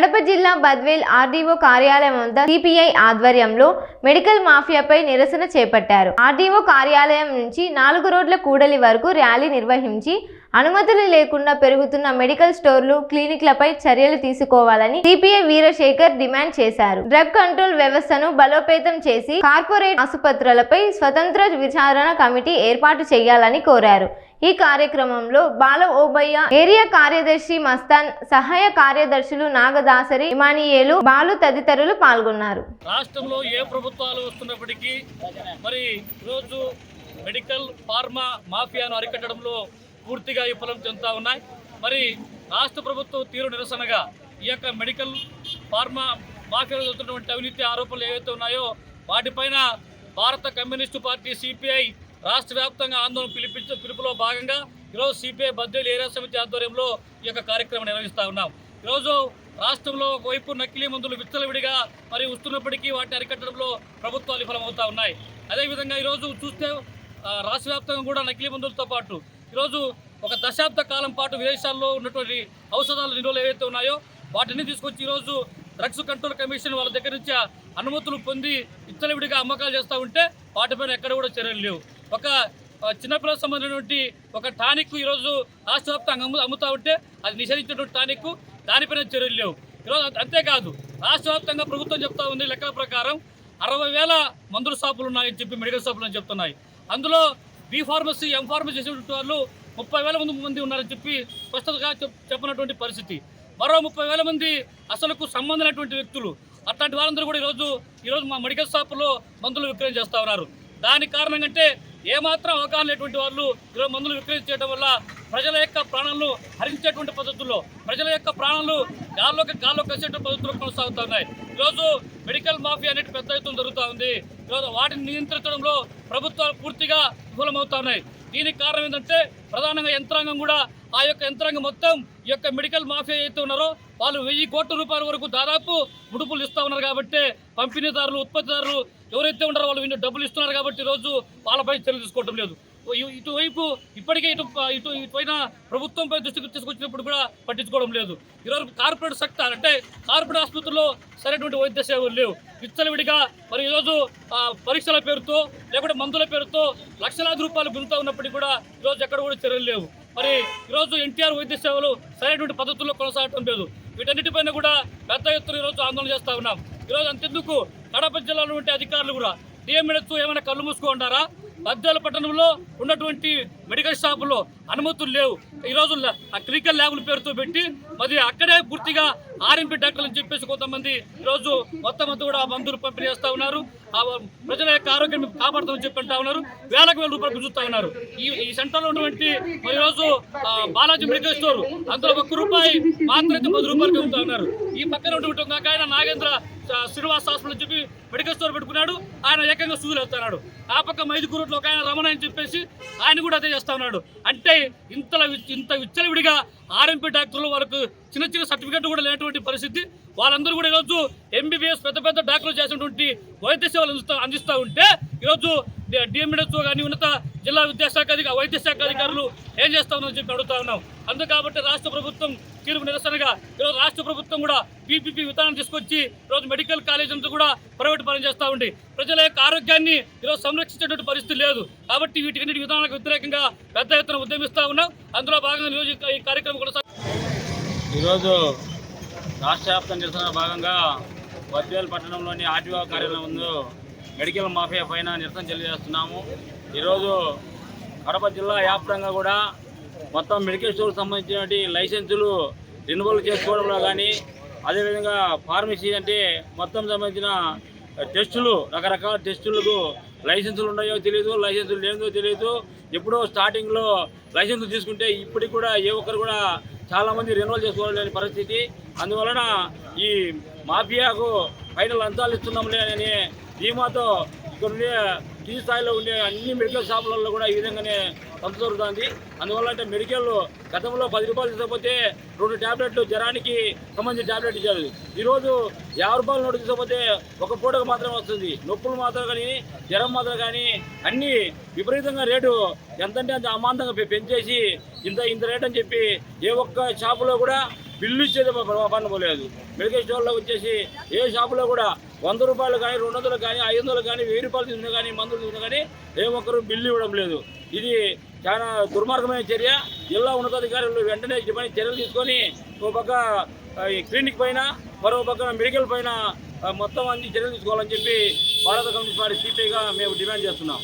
కడప జిల్లా బద్వేల్ ఆర్డీఓ కార్యాలయం వద్ద సిపిఐ ఆధ్వర్యంలో మెడికల్ మాఫియాపై నిరసన చేపట్టారు. ఆర్డీఓ కార్యాలయం నుంచి నాలుగు రోడ్ల కూడలి వరకు ర్యాలీ నిర్వహించి అనుమతులు లేకుండా పెరుగుతున్న మెడికల్ స్టోర్లు క్లినిక్లపై చర్యలు తీసుకోవాలని సిపిఐ వీరశేఖర్ డిమాండ్ చేశారు. డ్రగ్ కంట్రోల్ వ్యవస్థను బలోపేతం చేసి కార్పొరేట్ ఆసుపత్రులపై స్వతంత్ర విచారణ కమిటీ ఏర్పాటు చేయాలని కోరారు. ఈ కార్యక్రమంలో బాల ఓబయ్య ఏరియా కార్యదర్శి మస్తాన్ సహాయ కార్యదర్శులు నాగదాసరి ఇమానియేలు బాలు తదితరులు పాల్గొన్నారు. రాష్ట్రంలో ఏ ప్రభుత్వాలు వస్తున్నప్పటికీ మరి ఈరోజు మెడికల్ ఫార్మా మాఫియాను అరికట్టడంలో పూర్తిగా విఫలం చెందుతూ ఉన్నాయి. మరి రాష్ట్ర ప్రభుత్వం తీరు నిరసనగా ఈ యొక్క మెడికల్ ఫార్మా మాఫియాలో జరుగుతున్నటువంటి అవినీతి ఆరోపణలు ఏవైతే ఉన్నాయో వాటిపైన భారత కమ్యూనిస్టు పార్టీ సిపిఐ రాష్ట్ర వ్యాప్తంగా ఆందోళన పిలిపించే పిలుపులో భాగంగా ఈరోజు సిపిఐ బద్దెలు ఏరియా సమితి ఆధ్వర్యంలో ఈ యొక్క కార్యక్రమం నిర్వహిస్తూ ఉన్నాం. ఈరోజు రాష్ట్రంలో ఒకవైపు నకిలీ మందులు విచ్చలవిడిగా మరి వస్తున్నప్పటికీ వాటిని అరికట్టడంలో ప్రభుత్వాలు విఫలమవుతూ ఉన్నాయి. అదేవిధంగా ఈరోజు చూస్తే రాష్ట్ర వ్యాప్తంగా కూడా నకిలీ మందులతో పాటు ఈరోజు ఒక దశాబ్ద కాలం పాటు విదేశాల్లో ఉన్నటువంటి ఔషధాల నిల్వలు ఏవైతే ఉన్నాయో వాటిని తీసుకొచ్చి ఈరోజు డ్రగ్స్ కంట్రోల్ కమిషన్ వాళ్ళ దగ్గర నుంచి అనుమతులు పొంది విచ్చలవిడిగా అమ్మకాలు చేస్తూ ఉంటే వాటిపైన ఎక్కడ కూడా చర్యలు లేవు. ఒక చిన్నపిల్లలకు సంబంధించినటువంటి ఒక టానిక్ ఈరోజు రాష్ట్ర వ్యాప్తంగా అమ్ము అమ్ముతా ఉంటే అది నిషేధించినటువంటి టానిక్ దానిపైన చర్యలు లేవు. ఈరోజు అంతేకాదు రాష్ట్ర వ్యాప్తంగా ప్రభుత్వం చెప్తా ఉంది లెక్కల ప్రకారం అరవై వేల మందుల షాపులు ఉన్నాయని చెప్పి మెడికల్ షాపులు అని చెప్తున్నాయి. అందులో బీ ఫార్మసీ ఎం ఫార్మసీ చేసేటువంటి వాళ్ళు ముప్పై వేల మంది మంది ఉన్నారని చెప్పి స్పష్టతగా చెప్పినటువంటి పరిస్థితి. మరో ముప్పై వేల మంది అసలుకు సంబంధమైనటువంటి వ్యక్తులు. అట్లాంటి వారందరూ కూడా ఈరోజు ఈరోజు మా మెడికల్ షాపులో మందులు విక్రయం చేస్తూ ఉన్నారు. దానికి కారణం అంటే ఏమాత్రం అవగాహన లేటువంటి వాళ్ళు ఈరోజు మందులు విక్రయం చేయడం వల్ల ప్రజల యొక్క ప్రాణాలను హరించేటువంటి పద్ధతుల్లో ప్రజల యొక్క ప్రాణాలు గాల్లోకి గాల్లో కలిసేటువంటి పద్ధతుల్లో కొనసాగుతున్నాయి ఈరోజు మెడికల్ మాఫియా అనేది పెద్ద ఎత్తున జరుగుతూ ఉంది. వాటిని నియంత్రించడంలో ప్రభుత్వాలు పూర్తిగా విఫలమవుతున్నాయి. దీనికి కారణం ఏంటంటే ప్రధానంగా యంత్రాంగం కూడా ఆ యొక్క యంత్రాంగం మొత్తం ఈ యొక్క మెడికల్ మాఫియా అయితే ఉన్నారో వాళ్ళు వెయ్యి కోట్ల రూపాయల వరకు దాదాపు ముడుపులు ఇస్తూ ఉన్నారు కాబట్టి పంపిణీదారులు ఉత్పత్తిదారులు ఎవరైతే ఉన్నారో వాళ్ళు వీళ్ళు డబ్బులు ఇస్తున్నారు కాబట్టి ఈరోజు వాళ్ళపై చర్యలు తీసుకోవడం లేదు. ఇటువైపు ఇప్పటికే ఇటు ఇటు ఇటుపైన ప్రభుత్వంపై దృష్టికి తీసుకొచ్చినప్పుడు కూడా పట్టించుకోవడం లేదు. ఈరోజు కార్పొరేట్ సెక్టర్ అంటే కార్పొరేట్ ఆసుపత్రుల్లో సరైనటువంటి వైద్య సేవలు లేవు. విచ్చలవిడిగా మరి ఈరోజు పరీక్షల పేరుతో లేకుంటే మందుల పేరుతో లక్షలాది రూపాయలు గుంతా ఉన్నప్పటికీ కూడా ఈరోజు ఎక్కడ కూడా చర్యలు లేవు. మరి ఈరోజు ఎన్టీఆర్ వైద్య సేవలు సరైనటువంటి పద్ధతుల్లో కొనసాగటం లేదు. వీటన్నిటిపైన కూడా పెద్ద ఎత్తున ఈరోజు ఆందోళన చేస్తూ ఉన్నాం. ఈరోజు అంతెందుకు? కడప జిల్లాలో ఉండే అధికారులు కూడా డిఎంఎడ్స్ ఏమైనా కళ్ళు మూసుకుంటారా బద్దేల పట్టణంలో ఉన్నటువంటి మెడికల్ షాపులో అనుమతులు లేవు. ఈరోజు ఆ క్లినికల్ ల్యాబ్ల పేరుతో పెట్టి మరి అక్కడే పూర్తిగా ఆర్ఎంపీ డాక్టర్లు అని చెప్పేసి కొంతమంది ఈరోజు మొత్తం అంతా కూడా ఆ మందులు పంపిణీ చేస్తూ ఉన్నారు. ఆ ప్రజల యొక్క ఆరోగ్యం కాపాడుతామని చెప్పి అంటా ఉన్నారు. వేలకు వేల రూపాయలు గుంజుతా ఉన్నారు. ఈ ఈ సెంటర్లో ఉన్నటువంటి ఈరోజు బాలాజీ మెడికల్ స్టోర్ అందులో ఒక్క రూపాయి మాత్రమే పది రూపాయలు చెబుతా ఉన్నారు. ఈ పక్కన ఉన్నటువంటి ఒక ఆయన నాగేంద్ర శ్రీనివాస్ హాస్పిటల్ చెప్పి మెడికల్ స్టోర్ పెట్టుకున్నాడు. ఆయన ఏకంగా సూదులు వెళ్తున్నాడు ఆ పక్క మైదుకూరులో ఒక ఆయన రమణ అని చెప్పేసి ఆయన కూడా అదే చేస్తా ఉన్నాడు. అంటే ఇంతల ఇంత విచ్చలవిడిగా ఆర్ఎంపీ డాక్టర్లు వాళ్ళకు చిన్న చిన్న సర్టిఫికెట్ కూడా లేనటువంటి పరిస్థితి. వాళ్ళందరూ కూడా ఈరోజు ఎంబీబీఎస్ పెద్ద పెద్ద డాక్టర్లు చేసినటువంటి వైద్య సేవలు అందిస్తూ అందిస్తూ ఉంటే ఈరోజు డిఎంఎడ్ఎస్ కానీ ఉన్నత జిల్లా విద్యాశాఖ అధిక వైద్య శాఖ అధికారులు ఏం చేస్తా చెప్పి అడుగుతా ఉన్నాం. అందు కాబట్టి రాష్ట్ర ప్రభుత్వం తీర్పు నిరసనగా ఈరోజు రాష్ట్ర ప్రభుత్వం కూడా పీపీపీ విధానం తీసుకొచ్చి ఈరోజు మెడికల్ కాలేజ్ అంతా కూడా ప్రైవేట్ పని చేస్తూ ఉంది. ప్రజల యొక్క ఆరోగ్యాన్ని ఈరోజు సంరక్షించేటువంటి పరిస్థితి లేదు. కాబట్టి వీటికన్నిటి విధానాలకు వ్యతిరేకంగా పెద్ద ఎత్తున ఉద్యమిస్తూ ఉన్నాం. అందులో భాగంగా ఈరోజు ఈ కార్యక్రమం కూడా ఈరోజు రాష్ట్ర వ్యాప్త నిరసన భాగంగా వర్జువల్ పట్టణంలోని ఆర్టీఓ కార్యాలయం ముందు మెడికల్ మాఫియా పైన నిరసన తెలియజేస్తున్నాము. ఈరోజు కడప జిల్లా వ్యాప్తంగా కూడా మొత్తం మెడికల్ స్టోర్కి సంబంధించినటువంటి లైసెన్సులు రెన్యువల్ చేసుకోవడంలో కానీ అదేవిధంగా ఫార్మసీ అంటే మొత్తం సంబంధించిన టెస్టులు రకరకాల టెస్టులకు లైసెన్సులు ఉన్నాయో తెలియదు లైసెన్సులు లేదో తెలియదు ఎప్పుడో స్టార్టింగ్లో లైసెన్సులు తీసుకుంటే ఇప్పటికి కూడా ఏ ఒక్కరు కూడా చాలామంది రెన్యువల్ చేసుకోలేని పరిస్థితి. అందువలన ఈ మాఫియాకు పైన లంచాలు ఇస్తున్నాంలే అని ధీమాతో ఇక్కడ ఈ టీ స్థాయిలో ఉండే అన్ని మెడికల్ షాపులలో కూడా ఈ విధంగానే పంచ జరుగుతుంది. అందువల్ల అంటే మెడికల్ గతంలో పది రూపాయలు తీసుకపోతే రెండు ట్యాబ్లెట్లు జ్వరానికి సంబంధించిన ట్యాబ్లెట్ ఇచ్చారు. ఈరోజు యాభై రూపాయలు నోటు తీసుకపోతే ఒక పూటకు మాత్రమే వస్తుంది. నొప్పులు మాత్రం కానీ జ్వరం మాత్రం కానీ అన్నీ విపరీతంగా రేటు ఎంతంటే అంత అమాంతంగా పెంచేసి ఇంత ఇంత రేట్ అని చెప్పి ఏ ఒక్క షాపులో కూడా బిల్లు ఇచ్చేది పని పోలేదు. మెడికల్ స్టోర్లో వచ్చేసి ఏ షాపులో కూడా వంద రూపాయలు కానీ రెండు వందలు కానీ ఐదు వందలు కానీ వెయ్యి రూపాయలు తీసుకున్నా కానీ మందులు తీసుకున్నా కానీ ఏ ఒక్కరు బిల్లు ఇవ్వడం లేదు. ఇది చాలా దుర్మార్గమైన చర్య. జిల్లా ఉన్నతాధికారులు వెంటనే ఇటువంటి చర్యలు తీసుకొని ఒక పక్క క్లినిక్ పైన మరో పక్కన మెడికల్ పైన మొత్తం అన్ని చర్యలు తీసుకోవాలని చెప్పి భారత కమ్యూనిస్ట్ పార్టీ సిపిఐగా మేము డిమాండ్ చేస్తున్నాం.